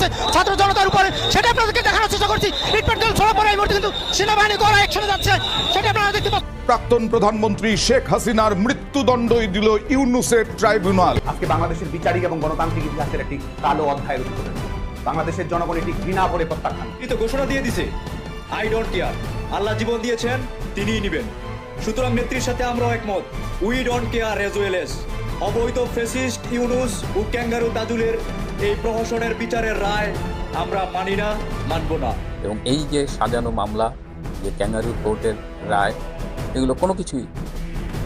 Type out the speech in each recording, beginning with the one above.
আছে ছাত্র জনতার উপরে। সেটা আপনাদেরকে দেখানোর চেষ্টা করছি। ইটপাটকেল ছড়া পড়ে এই মুহূর্তে কিন্তু সেনাবাহিনী করা একসাথে যাচ্ছে। সেটা আপনারা দেখতে পাচ্ছেন। প্রাক্তন প্রধানমন্ত্রী শেখ হাসিনার মৃত্যুদণ্ডই দিল ইউনুসের ট্রাইব্যুনাল। আজকে বাংলাদেশের বিচারিক এবং গণতান্ত্রিক ইতিহাসের একটি কালো অধ্যায় রচিত হয়েছে। বাংলাদেশের জনগণ এটি ঘৃণা করে প্রত্যাখ্যান। তো ঘোষণা দিয়ে দিছে আই ডোন্ট কেয়ার আল্লাহ জীবন দিয়েছেন তিনিই নেবেন। সুতরাং নেত্রীর সাথে আমরাও একমত। We don't care as well as অবৈধ ফেসিস্ট ইউনুস ও ক্যাঙ্গারু তাজুলের এই প্রহসনের বিচারের রায় আমরা মানি না মানব না। এবং এই যে সাজানো মামলা যে ক্যাঙ্গারু কোর্টের রায় এগুলো কোনো কিছুই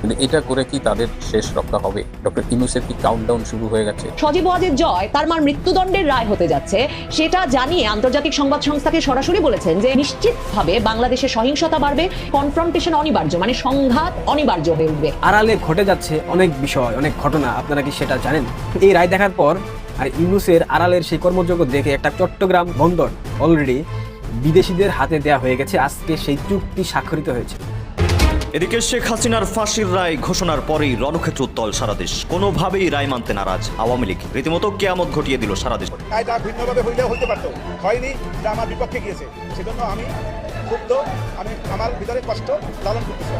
কিন্তু এটা করে কি তাদের শেষ রক্ষা হবে? ডক্টর ইনুসের কি কাউন্টডাউন শুরু হয়ে গেছে? সজীব ওয়াজের জয় তার মার মৃত্যুদণ্ডের রায় হতে যাচ্ছে। সেটা জানিয়ে আন্তর্জাতিক সংবাদ সংস্থাকে সরাসরি বলেছেন যে নিশ্চিতভাবে বাংলাদেশে সহিংসতা বাড়বে কনফ্রন্টেশন অনিবার্য মানে সংঘাত অনিবার্য হয়ে উঠবে। আড়ালে ঘটে যাচ্ছে অনেক বিষয় অনেক ঘটনা। আপনারা কি সেটা জানেন? এই রায় দেখার পর আর ইউনুসের আড়ালের সেই কর্মযোগ্য দেখে একটা চট্টগ্রাম বন্দর অলরেডি বিদেশিদের হাতে দেয়া হয়ে গেছে। আজকে সেই চুক্তি স্বাক্ষরিত হয়েছে। এদিকে শেখ হাসিনার ফাঁসির রায় ঘোষণার পরেই রণক্ষেত্র উত্তল সারা দেশ। কোনোভাবেই রায় মানতে নারাজ আওয়ামী লীগ। রীতিমতো কেয়ামত ঘটিয়ে দিল সারা দেশ। ভিন্নভাবে হইলেও হইতে পারতো। হয়নি যা আমার বিপক্ষে গিয়েছে। সেজন্য আমি ক্ষুব্ধ আমি আমার ভিতরে কষ্ট লালন করতেছি।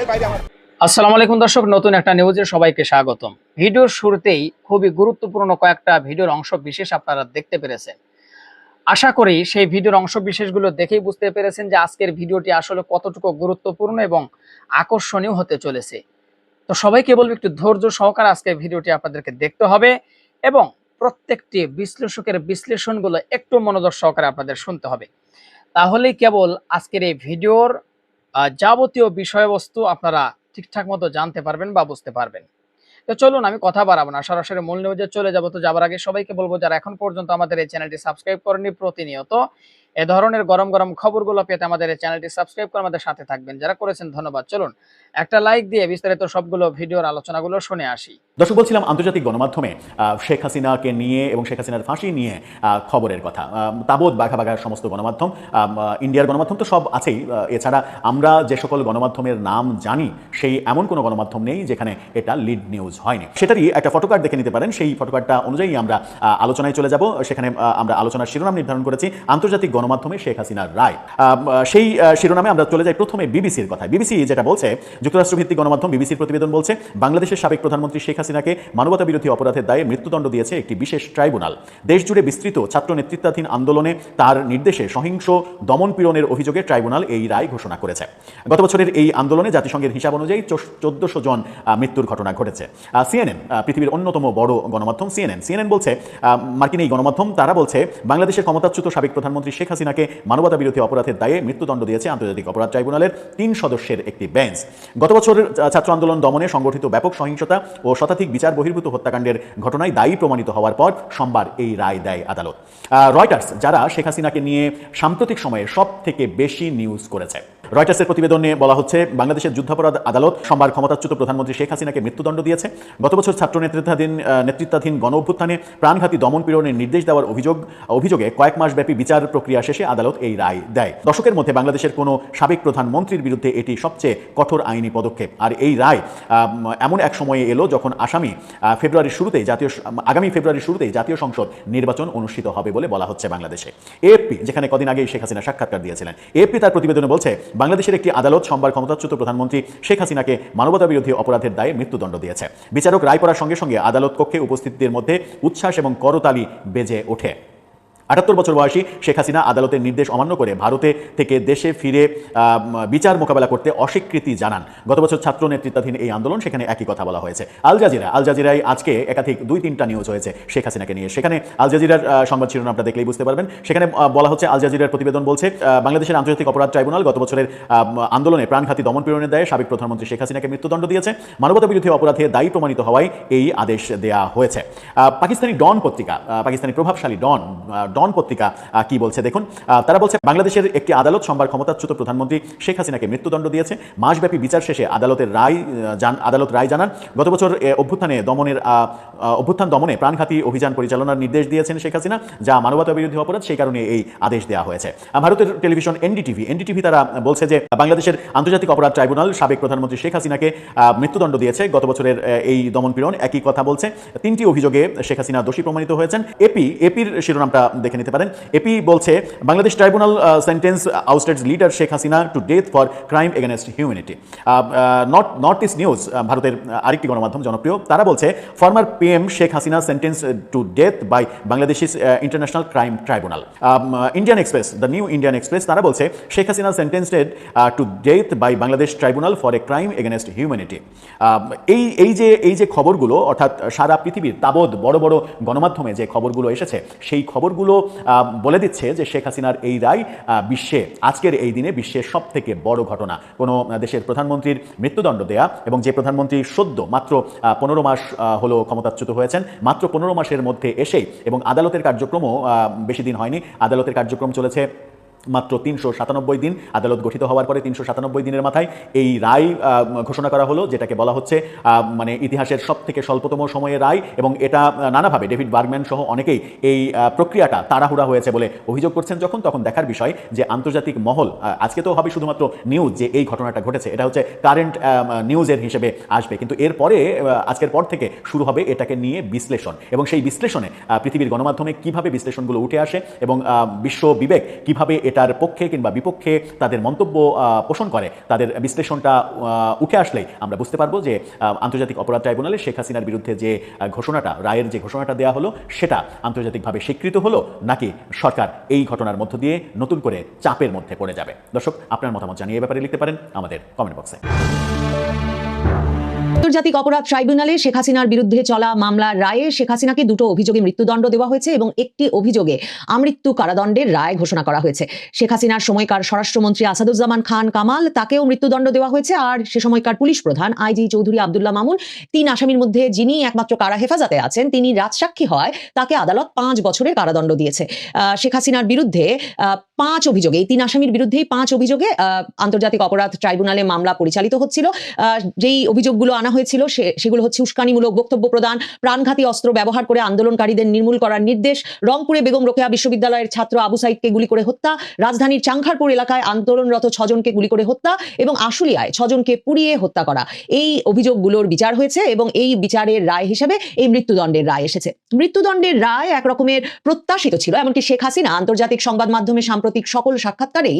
এর বাইরে আমার আসসালামু আলাইকুম দর্শক, নতুন একটা নিউজে সবাইকে স্বাগতম। ভিডিওর শুরুতেই খুবই গুরুত্বপূর্ণ কয়েকটা ভিডিওর অংশ বিশেষ আপনারা দেখতে পেরেছেন। আশা করি সেই ভিডিওর অংশ বিশেষগুলো দেখেই বুঝতে পেরেছেন যে আজকের ভিডিওটি আসলে কতটুকু গুরুত্বপূর্ণ এবং আকর্ষণীয় হতে চলেছে। তো সবাইকে বলব, একটু ধৈর্য সহকারে আজকের ভিডিওটি আপনাদেরকে দেখতে হবে এবং প্রত্যেকটি বিশ্লেষকের বিশ্লেষণগুলো একটু মনোযোগ সহকারে আপনাদের শুনতে হবে। তাহলেই কেবল আজকের এই ভিডিওর যাবতীয় বিষয়বস্তু আপনারা ঠিকঠাক মতো জানতে পারবেন বা বুঝতে পারবেন। তো চলুন আমি কথা বাড়াবো না, সরাসরি মূল নিউজে চলে যাব। তো যাবার আগে সবাইকে বলব, যারা এখন পর্যন্ত আমাদের এই চ্যানেলটি সাবস্ক্রাইব করেনি প্রতিনিয়ত এ ধরনের গরম গরম খবরগুলো পেতে আমাদের চ্যানেলটি সাবস্ক্রাইব করে আমাদের সাথে থাকবেন। যারা করেছেন, ধন্যবাদ। চলুন, একটা লাইক দিয়ে বিস্তারিত সবগুলো ভিডিওর আলোচনাগুলো শুনে আসি। দর্শক, বলছিলাম আন্তর্জাতিক গণমাধ্যমে শেখ হাসিনাকে নিয়ে এবং শেখ হাসিনার ফাঁসি নিয়ে খবরের কথা। তাবৎ বাঘা বাঘার সমস্ত গণমাধ্যম ইন্ডিয়ার গণমাধ্যম তো সব আছেই। এছাড়া আমরা যে সকল গণমাধ্যমের নাম জানি, সেই এমন কোনো গণমাধ্যম নেই যেখানে এটা লিড নিউজ হয়নি। সেটারই একটা ফটোকার্ড দেখে নিতে পারেন। সেই ফটোকার্ডটা অনুযায়ী আমরা আলোচনায় চলে যাব। সেখানে আমরা আলোচনার শিরোনাম নির্ধারণ করেছি। আন্তর্জাতিক গণমাধ্যমে শেখ হাসিনার রায়। সেই শিরোনামে আমরা চলে যাই প্রথমে বিবিসির কথা বিবিসি যেটা বলছে, যুক্তরাষ্ট্রভিত্তিক গণমাধ্যম বিবিসির প্রতিবেদন বলছে, বাংলাদেশের সাবেক প্রধানমন্ত্রী শেখ হাসিনাকে মানবতা বিরোধী অপরাধের দায়ে মৃত্যুদণ্ড দিয়েছে একটি বিশেষ ট্রাইব্যুনাল। দেশজুড়ে বিস্তৃত ছাত্র নেতৃত্বাধীন আন্দোলনে তার নির্দেশে সহিংস দমন পীড়নের অভিযোগে ট্রাইব্যুনাল এই রায় ঘোষণা করেছে। গত বছরের এই আন্দোলনে জাতিসংঘের হিসাব অনুযায়ী চোদ্দশো জন মৃত্যুর ঘটনা ঘটেছে। সিএনএন পৃথিবীর অন্যতম বড় গণমাধ্যম সিএনএন। সিএনএন বলছে মার্কিন এই গণমাধ্যম, তারা বলছে, বাংলাদেশের ক্ষমতাচ্যুত সাবেক প্রধানমন্ত্রী শেখ হাসিনাকে মানবতা বিরোধী অপরাধের দায়ে মৃত্যুদণ্ড দিয়েছে আন্তর্জাতিক অপরাধ ট্রাইব্যুনালের তিন সদস্যের একটি বেঞ্চ। গত বছরের ছাত্র আন্দোলন দমনে সংগঠিত ব্যাপক সহিংসতা ও শতাধিক বিচার বহির্ভূত হত্যাকাণ্ডের ঘটনায় দায়ী প্রমাণিত হওয়ার পর সোমবার এই রায় দেয় আদালত। রয়টার্স, যারা শেখ হাসিনাকে নিয়ে সাম্প্রতিক সময়ে সব থেকে বেশি নিউজ করেছে। রয়টার্সের প্রতিবেদনে বলা হচ্ছে, বাংলাদেশের যুদ্ধাপরাধ আদালত সোমবার ক্ষমতাচ্যুত প্রধানমন্ত্রী শেখ হাসিনাকে মৃত্যুদণ্ড দিয়েছে। গত বছর ছাত্র নেতৃত্বাধীন নেতৃত্বাধীন গণ অভ্যুত্থানে প্রাণঘাতী দমন পীড়নের নির্দেশ দেওয়ার অভিযোগ, অভিযোগে কয়েক মাস ব্যাপী বিচার প্রক্রিয়া শেষে আদালত এই রায় দেয়। দশকের মধ্যে বাংলাদেশের কোনো সাবেক প্রধানমন্ত্রীর বিরুদ্ধে এটি সবচেয়ে কঠোর আইনি পদক্ষেপ। আর এই রায় এমন এক সময়ে এলো যখন আসামি ফেব্রুয়ারির শুরুতেই জাতীয় আগামী ফেব্রুয়ারির শুরুতেই জাতীয় সংসদ নির্বাচন অনুষ্ঠিত হবে বলে বলা হচ্ছে বাংলাদেশে। এএফপি, যেখানে কদিন আগেই শেখ হাসিনা সাক্ষাৎকার দিয়েছিলেন, এএফপি তার প্রতিবেদনে বলছে বাংলাদেশের একটি আদালত সোমবার ক্ষমতাচ্যুত প্রধানমন্ত্রী শেখ হাসিনাকে মানবতা বিরোধী অপরাধের দায়ে মৃত্যুদণ্ড দিয়েছে। বিচারক রায় পড়ার সঙ্গে সঙ্গে আদালত কক্ষে উপস্থিতদের মধ্যে উচ্ছ্বাস এবং করতালি বেজে ওঠে। আটাত্তর বছর বয়সী শেখ হাসিনা আদালতের নির্দেশ অমান্য করে ভারতে থেকে দেশে ফিরে বিচার মোকাবেলা করতে অস্বীকৃতি জানান। গত বছর ছাত্র নেতৃত্বাধীন এই আন্দোলন সেখানে একই কথা বলা হয়েছে। আল জাজিরা, আল জাজিরায় আজকে একাধিক দুই তিনটা নিউজ হয়েছে শেখ হাসিনাকে নিয়ে। সেখানে আল জাজিরার সংবাদ শিরোনাম আপনারা দেখলেই বুঝতে পারবেন। সেখানে বলা হচ্ছে আল জাজিরার প্রতিবেদন বলছে বাংলাদেশের আন্তর্জাতিক অপরাধ ট্রাইব্যুনাল গত বছরের আন্দোলনে প্রাণঘাতী দমন পীড়নের দায়ে সাবেক প্রধানমন্ত্রী শেখ হাসিনাকে মৃত্যুদণ্ড দিয়েছে। মানবতা বিরোধী অপরাধে দায়ী প্রমাণিত হওয়ায় এই আদেশ দেয়া হয়েছে। পাকিস্তানি ডন পত্রিকা পাকিস্তানি প্রভাবশালী ডন ডন পত্রিকা কি বলছে? দেখুন তারা বলছে, বাংলাদেশের একটি আদালত সোমবার ক্ষমতাচ্যুত প্রধানমন্ত্রী শেখ হাসিনাকে মৃত্যুদণ্ড দিয়েছে। মাসব্যাপী বিচার শেষে আদালতের রায় জান- আদালত রায় জানান। গত বছর অভ্যুত্থানে দমনের অভ্যুত্থান দমনে প্রাণঘাতী অভিযান পরিচালনার নির্দেশ দিয়েছেন শেখ হাসিনা, যা মানবতা বিরোধী অপরাধ, সেই কারণে এই আদেশ দেওয়া হয়েছে। ভারতের টেলিভিশন এনডিটিভি এনডিটিভি তারা বলছে যে, বাংলাদেশের আন্তর্জাতিক অপরাধ ট্রাইব্যুনাল সাবেক প্রধানমন্ত্রী শেখ হাসিনাকে মৃত্যুদণ্ড দিয়েছে। গত বছরের এই দমনপীড়ন একই কথা বলছে। তিনটি অভিযোগে শেখ হাসিনা দোষী প্রমাণিত হয়েছেন। এপি, এপির শিরোনামটা দেখে নিতে পারেন। এপি বলছে, Bangladesh tribunal sentence ousted leader Sheikh Hasina to death for crime against humanity not north east news ভারতের আরেকটি গণমাধ্যম জনপ্রিয়, তারা বলছে former PM Sheikh Hasina sentence to death by Bangladesh international crime tribunal Indian Express the New Indian Express তারা বলছে, Sheikh Hasina sentenced to death by Bangladesh tribunal for a crime against humanity এই এই যে এই যে খবরগুলো, অর্থাৎ সারা পৃথিবীর তাবৎ বড় বড় গণমাধ্যমে যে খবরগুলো এসেছে, সেই খবরগুলো আহ, বলে দিচ্ছে যে শেখ হাসিনার এই রায় বিশ্বে আজকের এই দিনে বিশ্বের সব থেকে বড় ঘটনা। কোনো দেশের প্রধানমন্ত্রীর মৃত্যুদণ্ড দেয়া এবং যে প্রধানমন্ত্রী সদ্য মাত্র পনেরো মাস হলো ক্ষমতাচ্যুত হয়েছেন মাত্র পনেরো মাসের মধ্যে এসেই এবং আদালতের কার্যক্রমও বেশি দিন হয়নি আদালতের কার্যক্রম চলেছে মাত্র তিনশো সাতানব্বই দিন আদালত গঠিত হওয়ার পরে তিনশো সাতানব্বই দিনের মাথায় এই রায় ঘোষণা করা হলো, যেটাকে বলা হচ্ছে মানে ইতিহাসের সব থেকে স্বল্পতম সময়ে রায় এবং এটা নানাভাবে ডেভিড বার্গম্যান সহ অনেকেই এই প্রক্রিয়াটা তাড়াহুড়া হয়েছে বলে অভিযোগ করছেন যখন, তখন দেখার বিষয় যে আন্তর্জাতিক মহল আজকে তো হবে শুধুমাত্র নিউজ যে এই ঘটনাটা ঘটেছে, এটা হচ্ছে কারেন্ট নিউজের হিসেবে আসবে। কিন্তু এরপরে আজকের পর থেকে শুরু হবে এটাকে নিয়ে বিশ্লেষণ এবং সেই বিশ্লেষণে পৃথিবীর গণমাধ্যমে কীভাবে বিশ্লেষণগুলো উঠে আসে এবং বিশ্ব বিবেক কীভাবে এটার পক্ষে কিংবা বিপক্ষে তাদের মন্তব্য পোষণ করে। তাদের বিশ্লেষণটা উঠে আসলেই আমরা বুঝতে পারব যে আন্তর্জাতিক অপরাধ ট্রাইব্যুনালে শেখ হাসিনার বিরুদ্ধে যে ঘোষণাটা, রায়ের যে ঘোষণাটা দেওয়া হলো, সেটা আন্তর্জাতিকভাবে স্বীকৃত হলো নাকি সরকার এই ঘটনার মধ্য দিয়ে নতুন করে চাপের মধ্যে পড়ে যাবে? দর্শক, আপনার মতামত জানিয়ে ব্যাপারে লিখতে পারেন আমাদের কমেন্ট বক্সে। আন্তর্জাতিক অপরাধ ট্রাইব্যুনালে শেখ হাসিনার বিরুদ্ধে চলা মামলার রায়ে শেখ হাসিনাকে দুটো অভিযোগে মৃত্যুদণ্ড দেওয়া হয়েছে এবং একটি অভিযোগে আমৃত্যু কারাদণ্ডের রায় ঘোষণা করা হয়েছে। শেখ হাসিনার সময়কার স্বরাষ্ট্রমন্ত্রী আসাদুজ্জামান খান কামাল, তাকেও মৃত্যুদণ্ড দেওয়া হয়েছে আর সে সময়কার পুলিশ প্রধান আইজি চৌধুরী আবদুল্লাহ মামুন, তিন আসামির মধ্যে যিনি একমাত্র কারা হেফাজতে আছেন, তিনি রাজসাক্ষী হয় তাকে আদালত পাঁচ বছরের কারাদণ্ড দিয়েছে। শেখ হাসিনার বিরুদ্ধে পাঁচ অভিযোগে, এই তিন আসামির বিরুদ্ধেই পাঁচ অভিযোগে আন্তর্জাতিক অপরাধ ট্রাইব্যুনালে মামলা পরিচালিত হচ্ছিল। যেই অভিযোগগুলো আনা হয়েছিল সেগুলো হচ্ছে উস্কানিমূলক বক্তব্য প্রদান, প্রাণঘাতী অস্ত্র ব্যবহার করে আন্দোলনকারীদের নির্মূল করার নির্দেশ, রংপুরে বেগম রোকেয়া বিশ্ববিদ্যালয়ের ছাত্র আবু সাইদকে গুলি করে হত্যা, রাজধানীর চাংখারপুর এলাকায় আন্দোলনরত ছজনকে গুলি করে হত্যা এবং আশুলিয়ায় ছজনকে পুড়িয়ে হত্যা করা। এই অভিযোগগুলোর বিচার হয়েছে এবং এই বিচারের রায় হিসেবে এই মৃত্যুদণ্ডের রায় এসেছে। মৃত্যুদণ্ডের রায় একরকমের প্রত্যাশিত ছিল, এমনকি শেখ হাসিনা আন্তর্জাতিক সংবাদ মাধ্যমে সাম্প্রতিক সকল সাক্ষাৎকারেই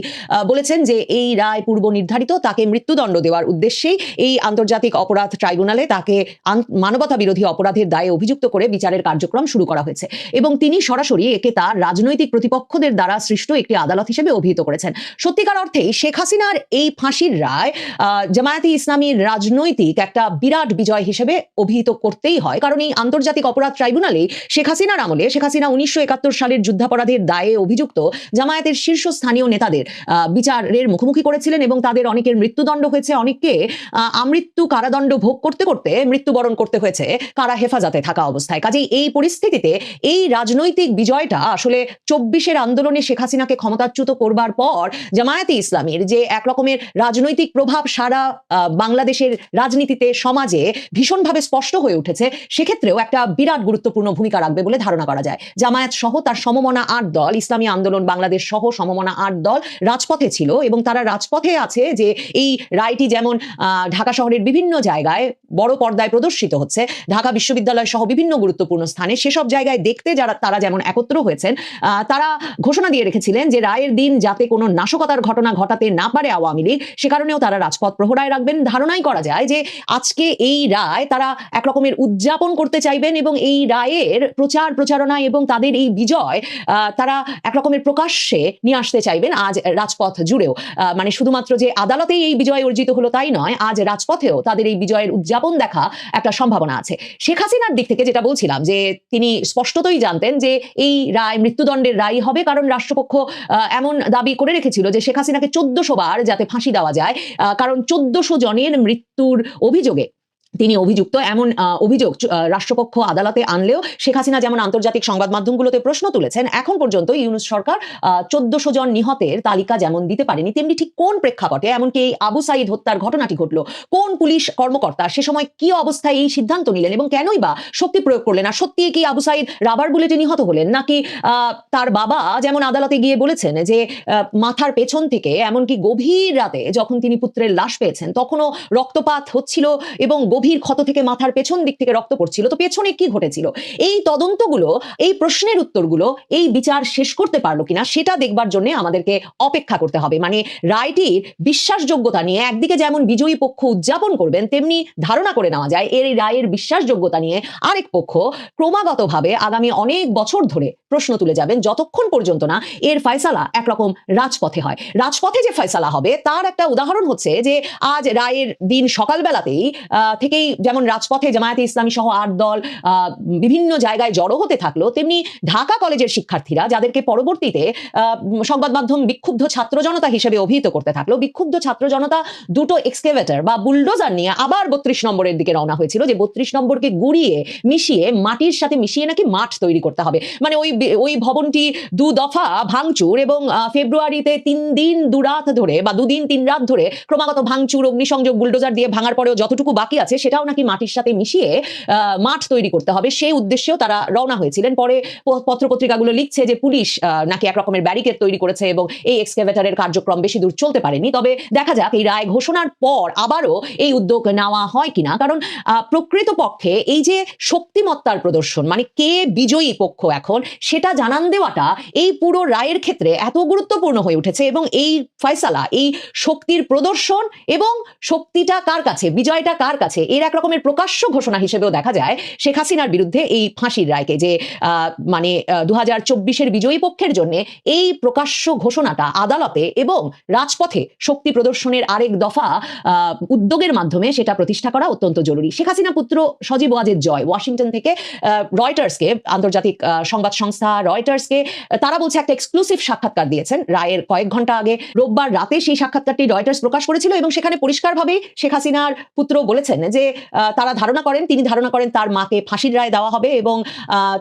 বলেছেন যে এই রায় পূর্ব নির্ধারিত তাকে মৃত্যুদণ্ড দেওয়ার উদ্দেশ্যেই এই আন্তর্জাতিক অপরাধ ট্রাইব্যুনালে তাকে মানবতা বিরোধী অপরাধের দায়ে অভিযুক্ত করে বিচারের কার্যক্রম শুরু করা হয়েছে। এবং তিনি সরাসরি একে তার রাজনৈতিক প্রতিপক্ষদের দ্বারা সৃষ্ট একটি আদালত হিসেবে অভিহিত করেছেন। সত্যিকার অর্থেই শেখ হাসিনার এই ফাঁসির রায় জামায়াতে ইসলামীর রাজনৈতিক একটা বিরাট বিজয় হিসেবে অভিহিত করতেই হয়। কারণ এই আন্তর্জাতিক অপরাধ ট্রাইব্যুনালে শেখ হাসিনার আমলে, শেখ হাসিনা উনিশশো একাত্তর সালের যুদ্ধাপরাধের দায়ে অভিযুক্ত জামায়াতের শীর্ষস্থানীয় নেতাদের বিচারের মুখোমুখি করেছিলেন এবং তাদের অনেকের মৃত্যুদণ্ড হয়েছে। অনেককে আমৃত্যু কারাদণ্ড ভোগ করতে করতে মৃত্যুবরণ করতে হয়েছে কারা হেফাজতে থাকা অবস্থায়। কাজেই এই পরিস্থিতিতে এই রাজনৈতিক বিজয়টা আসলে চব্বিশের আন্দোলনে শেখ হাসিনাকে ক্ষমতাচ্যুত করবার পর জামায়াতে ইসলামীর যে এক রকমের রাজনৈতিক প্রভাব সারা বাংলাদেশের রাজনীতিতে, সমাজে ভীষণভাবে স্পষ্ট হয়ে উঠেছে, সেক্ষেত্রেও একটা বিরাট গুরুত্বপূর্ণ ভূমিকা রাখবে বলে ধারণা করা যায়। জামায়াত সহ তার সমমনা আট দল, ইসলামী আন্দোলন বাংলাদেশ সহ সমমনা আট দল রাজপথে ছিল এবং তারা রাজপথে আছে যে এই রায়টি যেমন ঢাকা শহরের বিভিন্ন জায়গায় বড় পর্দায় প্রদর্শিত হচ্ছে। ঢাকা বিশ্ববিদ্যালয় সহ বিভিন্ন গুরুত্বপূর্ণ স্থানে সেসব জায়গায় দেখতে যারা, তারা যেমন একত্র হয়েছেন তারা ঘোষণা দিয়ে রেখেছিলেন যে রায়ের দিন যাতে কোনো নাশকতার ঘটনা ঘটাতে না পারে আওয়ামী লীগ, সে কারণেও তারা রাজপথ প্রহরায় রাখবেন। ধারণাই করা যায় যে আজকে এই রায় তারা এক রকমের উদযাপন করতে চাইবেন এবং এই রায়ের প্রচার প্রচারণা এবং তাদের এই বিজয় তারা এক রকমের প্রকাশ্যে নিয়ে আসতে চাইবেন আজ রাজপথ জুড়েও। মানে শুধুমাত্র যে আদালতেই এই বিজয় অর্জিত হলো তাই নয়, আজ রাজপথেও তাদের এই বিজয়ের উদযাপন দেখা একটা সম্ভাবনা আছে। শেখ হাসিনার দিক থেকে যেটা বলছিলাম যে, তিনি স্পষ্টতই জানতেন যে, এই রায় মৃত্যুদণ্ডের রায় হবে কারণ রাষ্ট্রপক্ষ এমন দাবি করে রেখেছিল যে, শেখ হাসিনাকে চোদ্দশো বার যাতে ফাঁসি দেওয়া যায় কারণ চোদ্দশো জনের মৃত্যুর অভিযোগে তিনি অভিযুক্ত, এমন অভিযোগ রাষ্ট্রপক্ষ আদালতে আনলেও শেখ হাসিনা যেমন আন্তর্জাতিক সংবাদ মাধ্যমগুলোতে প্রশ্ন তুলেছেন, এখন পর্যন্ত ইউনুস সরকার চোদ্দশো জন নিহতের তালিকা যেমন দিতে পারেনি, তেমনি ঠিক কোন প্রেক্ষাপটে, এমনকি এই আবু সাইদ হত্যার ঘটনাটি ঘটলো, কোন পুলিশ কর্মকর্তা, সে সময় কি অবস্থায় এই সিদ্ধান্ত নিলেন এবং কেনই বা শক্তি প্রয়োগ করলেন, আর সত্যি কি আবু সাইদ রাবার বুলেটে নিহত হলেন, নাকি তার বাবা যেমন আদালতে গিয়ে বলেছেন যে মাথার পেছন থেকে, এমনকি গভীর রাতে যখন তিনি পুত্রের লাশ পেয়েছেন, তখনও রক্তপাত হচ্ছিল এবং গভীর ক্ষত থেকে মাথার পেছন দিক থেকে রক্ত পড়ছিল। তো পেছনে কি ঘটেছিল? এই তদন্তগুলো এই প্রশ্নের উত্তরগুলো এই বিচার শেষ করতে পারল কিনা সেটা দেখবার জন্য আমাদেরকে অপেক্ষা করতে হবে। মানে রায়টির বিশ্বাসযোগ্যতা নিয়ে একদিকে যেমন বিজয়ী পক্ষ উদযাপন করবেন তেমনি ধারণা করে নেওয়া যায় এর রায়ের বিশ্বাসযোগ্যতা নিয়ে আরেক পক্ষ ক্রমাগতভাবে আগামী অনেক বছর ধরে প্রশ্ন তুলে যাবেন যতক্ষণ পর্যন্ত না এর ফয়সালা একরকম রাজপথে হয়। রাজপথে যে ফয়সালা হবে তার একটা উদাহরণ হচ্ছে যে আজ রায়ের দিন সকালবেলাতেই আহ, থেকেই যেমন রাজপথে জামায়াতে ইসলামী সহ আট দল বিভিন্ন জায়গায় জড়ো হতে থাকল, তেমনি ঢাকা কলেজের শিক্ষার্থীরা যাদেরকে পরবর্তীতে সংবাদ মাধ্যম বিক্ষুব্ধ ছাত্র জনতা হিসেবে অভিহিত করতে থাকল, বিক্ষুব্ধ ছাত্র জনতা দুটো এক্সকেভেটর বা বুলডোজার নিয়ে আবার বত্রিশ নম্বরের দিকে রওনা হয়েছিল, যে বত্রিশ নম্বরকে গুড়িয়ে, মিশিয়ে, মাটির সাথে মিশিয়ে নাকি মাঠ তৈরি করতে হবে। মানে ওই ওই ভবনটি দু দফা ভাঙচুর এবং ফেব্রুয়ারিতে তিন দিন দুরাত ধরে বা দুদিন তিন রাত ধরে ক্রমাগত ভাঙচুর, অগ্নিসংযোগ বুলডোজার দিয়ে ভাঙার পরেও যতটুকু বাকি আছে সেটাও নাকি মাটির সাথে মিশিয়ে মাঠ তৈরি করতে হবে। সেই উদ্দেশ্যেও তারা রওনা হয়েছিলেন। পরে পত্রপত্রিকাগুলো লিখছে যে পুলিশ নাকি এক রকমের ব্যারিকেড তৈরি করেছে এবং এই এক্সকেভেটারের কার্যক্রম বেশি দূর চলতে পারেনি। তবে দেখা যাক, এই রায় ঘোষণার পর আবারও এই উদ্যোগ নেওয়া হয় কিনা। কারণ প্রকৃতপক্ষে এই যে শক্তিমত্তার প্রদর্শন মানে কে বিজয়ী পক্ষ এখন, সেটা জানান দেওয়াটা এই পুরো রায়ের ক্ষেত্রে এত গুরুত্বপূর্ণ হয়ে উঠেছে এবং এই ফয়সালা, এই শক্তির প্রদর্শন এবং শক্তিটা কার কাছে, বিজয়টা কার কাছে এর এক রকমের প্রকাশ্য ঘোষণা হিসেবেও দেখা যায় শেখ হাসিনার বিরুদ্ধে এই ফাঁসির রায়কে যে মানে দু হাজার চব্বিশের বিজয়ী পক্ষের জন্য এই প্রকাশ্য ঘোষণাটা আদালতে এবং রাজপথে শক্তি প্রদর্শনের আরেক দফা উদ্যোগের মাধ্যমে সেটা প্রতিষ্ঠা করা অত্যন্ত জরুরি। শেখ হাসিনা পুত্র সজীব ওয়াজেদ জয় ওয়াশিংটন থেকে রয়টার্সকে, আন্তর্জাতিক সংবাদ সংস্থা রয়টার্সকে তারা বলছে একটা এক্সক্লুসিভ সাক্ষাৎকার দিয়েছেন। রায়ের কয়েক ঘণ্টা আগে রোববার রাতে সেই সাক্ষাৎকারটি রয়টার্স প্রকাশ করেছিল এবং সেখানে পরিষ্কারভাবে শেখ হাসিনার পুত্র বলেছেন যে আহ, তারা ধারণা করেন তিনি ধারণা করেন তার মাকে ফাঁসির রায় দেওয়া হবে এবং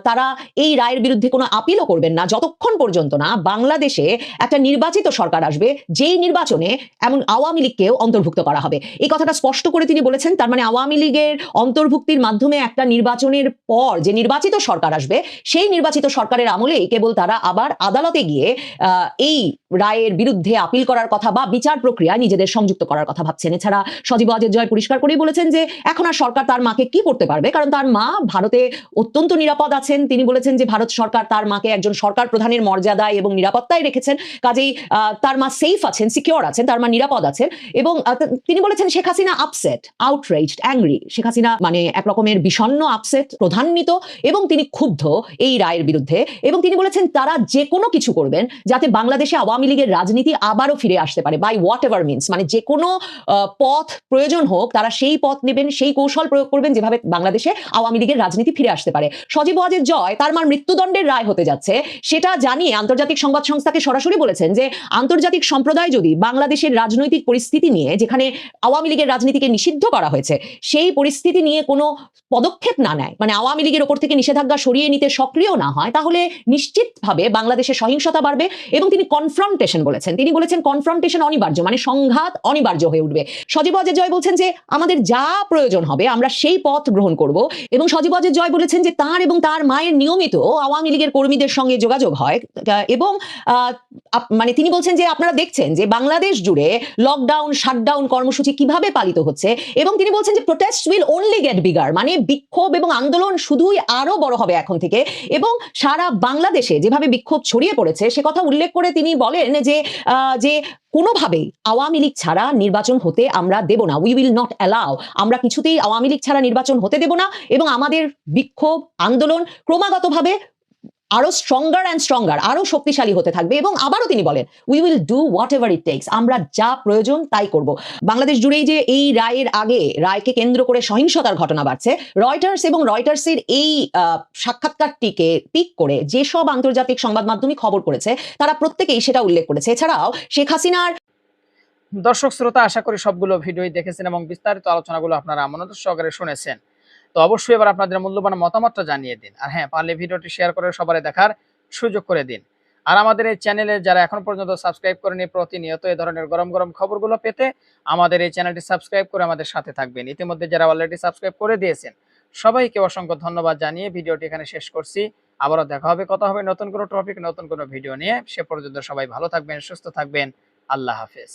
তারা এই রায়ের বিরুদ্ধে কোনো আপিলও করবেন না। যতক্ষণ পর্যন্ত না বাংলাদেশে একটা নির্বাচিত সরকার আসবে যেই নির্বাচনে এমন আওয়ামী লীগকেও অন্তর্ভুক্ত করা হবে। এই কথাটা স্পষ্ট করে তিনি বলেছেন তার মানে আওয়ামী লীগের অন্তর্ভুক্তির মাধ্যমে একটা নির্বাচনের পর যে নির্বাচিত সরকার আসবে সেই নির্বাচিত সরকারের আমলেই কেবল তারা আবার আদালতে গিয়ে এই রায়ের বিরুদ্ধে আপিল করার কথা বা বিচার প্রক্রিয়া নিজেদের সংযুক্ত করার কথা ভাবছেন। এছাড়া সজীব ওয়াজেদ জয় পরিষ্কার করেই বলেছেন যে এখন আর সরকার তার মাকে কি করতে পারবে? কারণ তার মা ভারতে অত্যন্ত নিরাপদ আছেন। তিনি বলেছেন যে, ভারত সরকার তার মাকে একজন সরকার প্রধানের মর্যাদায় এবং নিরাপত্তায় রেখেছেন। কাজেই তার মা সেফ আছেন সিকিওর আছেন, তার মা নিরাপদ আছেন এবং তিনি বলেছেন Sheikh Hasina upset outraged angry Sheikh Hasina মানে এক রকমের বিষণ্ণ আপসেট প্রধান্বিত এবং তিনি ক্ষুব্ধ এই রায়ের বিরুদ্ধে এবং তিনি বলেছেন তারা যে কোনো কিছু করবেন যাতে বাংলাদেশে আওয়ামী লীগের রাজনীতি আবারও ফিরে আসতে পারে। বাই হোয়াট এভার মিনস মানে যে কোনো পথ প্রয়োজন হোক, তারা সেই পথ নেবেন সেই কৌশল প্রয়োগ করবেন যেভাবে বাংলাদেশে আওয়ামী লীগের রাজনীতি ফিরে আসতে পারে। সজীব ওয়াজের জয় তার মার মৃত্যুদণ্ডের রায় হতে যাচ্ছে। সেটা জানিয়ে আন্তর্জাতিক সংবাদ সংস্থাকে সরাসরি বলেছেন যে, আন্তর্জাতিক সম্প্রদায় যদি বাংলাদেশের রাজনৈতিক পরিস্থিতি নিয়ে, যেখানে আওয়ামী লীগের রাজনীতিকে নিষিদ্ধ করা হয়েছে, সেই পরিস্থিতি নিয়ে কোনো পদক্ষেপ না নেয় মানে আওয়ামী লীগের ওপর থেকে নিষেধাজ্ঞা সরিয়ে নিতে সক্রিয় না হয়, তাহলে নিশ্চিতভাবে বাংলাদেশে সহিংসতা বাড়বে এবং তিনি কনফ্রন্টেশন বলেছেন। তিনি বলেছেন কনফ্রন্টেশন অনিবার্য মানে সংঘাত অনিবার্য হয়ে উঠবে। সজীব অজয় জয় বলছেন যে, আমাদের যা প্রয়োজন হবে, আমরা সেই পথ গ্রহণ করব। এবং সজীব অজয় জয় বলেছেন যে তার এবং তার মায়ের নিয়মিত আওয়ামী লীগের কর্মীদের সঙ্গে যোগাযোগ হয়। এবং মানে তিনি বলছেন যে আপনারা দেখছেন যে বাংলাদেশ জুড়ে লকডাউন শাটডাউন কর্মসূচি কীভাবে পালিত হচ্ছে এবং তিনি বলছেন যে protest will only get bigger মানে বিক্ষোভ এবং আন্দোলন শুধুই আরও বড় হবে এখন থেকে। এবং সারা বাংলাদেশে যেভাবে বিক্ষোভ ছড়িয়ে পড়েছে, সে কথা উল্লেখ করে তিনি বলেন যে যে কোনোভাবেই আওয়ামী লীগ ছাড়া নির্বাচন হতে আমরা দেব না। উই উইল নট অ্যালাউ আমরা কিছুতেই আওয়ামী লীগ ছাড়া নির্বাচন হতে দেব না এবং আমাদের বিক্ষোভ, আন্দোলন ক্রমাগতভাবে আরও স্ট্রঙ্গার অ্যান্ড স্ট্রঙ্গার আরও শক্তিশালী হতে থাকবে। এবং আবারও তিনি বলেন we will do whatever it takes আমরা যা প্রয়োজন তাই করব। বাংলাদেশ জুড়েই যে এই রায়ের আগে, রায়কে কেন্দ্র করে সহিংসতার ঘটনা বাড়ছে রয়টার্স এবং রয়টার্সের এই সাক্ষাৎকারটিকে পিক করে যেসব আন্তর্জাতিক সংবাদ মাধ্যমে খবর করেছে, তারা প্রত্যেকেই সেটা উল্লেখ করেছে। এছাড়াও শেখ হাসিনার দর্শক, শ্রোতা, আশা করি সবগুলো ভিডিওই দেখেছেন এবং বিস্তারিত আলোচনাগুলো আপনারা মনোযোগ সহকারে শুনেছেন। তো অবশ্যই এবার আপনাদের মূল্যবান মতামতটা জানিয়ে দিন। আর হ্যাঁ পারলে ভিডিওটি শেয়ার করে সবাই দেখার সুযোগ করে দিন। আর আমাদের এই চ্যানেলে যারা এখন পর্যন্ত সাবস্ক্রাইব করেনি, প্রতিনিয়ত এই ধরনের গরম গরম খবরগুলো পেতে আমাদের এই চ্যানেলটি সাবস্ক্রাইব করে আমাদের সাথে থাকবেন। ইতিমধ্যে যারা অলরেডি সাবস্ক্রাইব করে দিয়েছেন, সবাইকে অসংখ্য ধন্যবাদ জানিয়ে ভিডিওটি এখানে শেষ করছি। আবারও দেখা হবে, কথা হবে নতুন কোনো টপিক নতুন কোনো ভিডিও নিয়ে। সে পর্যন্ত সবাই ভালো থাকবেন, সুস্থ থাকবেন। আল্লাহ হাফেজ।